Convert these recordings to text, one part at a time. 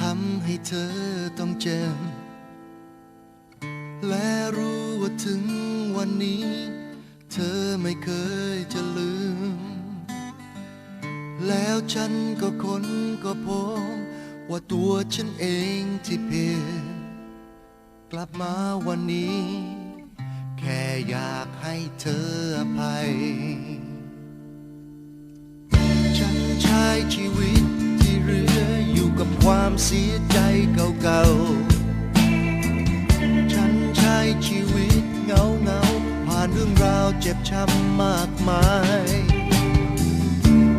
ทำให้เธอต้องเจ็บ และรู้ว่าถึงวันนี้ เธอไม่เคยจะลืม แล้วฉันก็คนก็พบว่าตัวฉันเองที่ผิดกลับมาวันนี้ แค่อยากให้เธออภัย ฉันใช้ชีวิต ความเสียใจเก่าๆ ฉันใช้ชีวิตเงาเงาผ่านเรื่องราวเจ็บช้ำมากมาย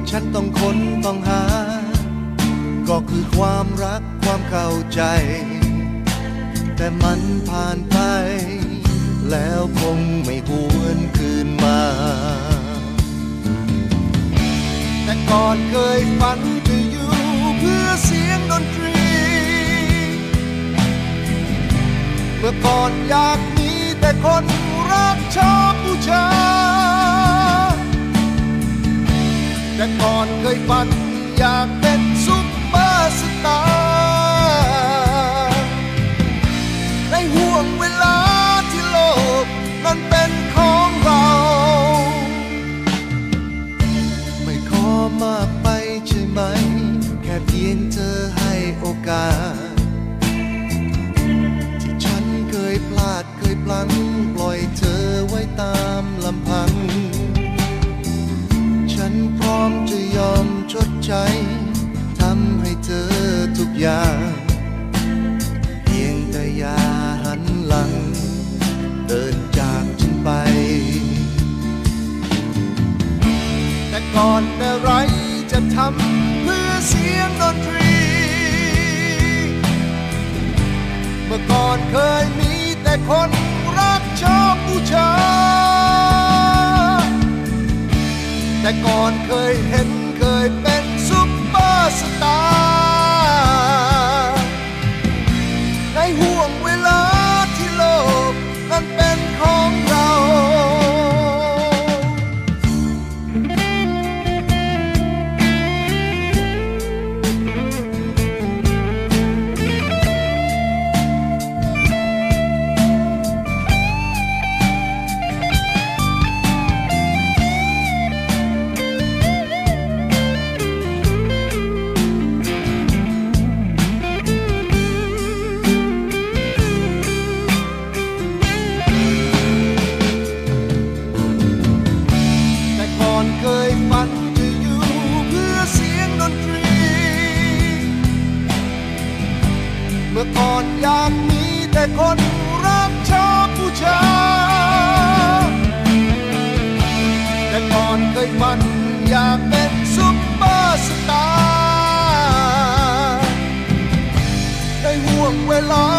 ฉันต้องค้นต้องหา ก็คือความรักความเข้าใจ แต่มันผ่านไป แล้วคงไม่หวนคืนมา แต่ก่อนเคยฝัน นตรี เมื่อก่อนอยากมีแต่คนรักชอบบูชาแต่ก่อนเคยฝันอยากเป็นซุปเปอร์สตาร์ ย่าเพียงแต่อย่าหันหลัง เดินจากฉันไป แต่ก่อนแต่ไรจะทำเพื่อเสียงดนตรี เมื่อก่อนเคยมีแต่คนรักชอบบูชาแต่ก่อนเคยเห็นเคยเป็นซุปเปอร์스타 อนอยากมีแต่คนรักชอบผู้ชาย แต่ก่อนเคยฝันอยากเป็นซุปเปอร์สตาร์ในห่วงเวลา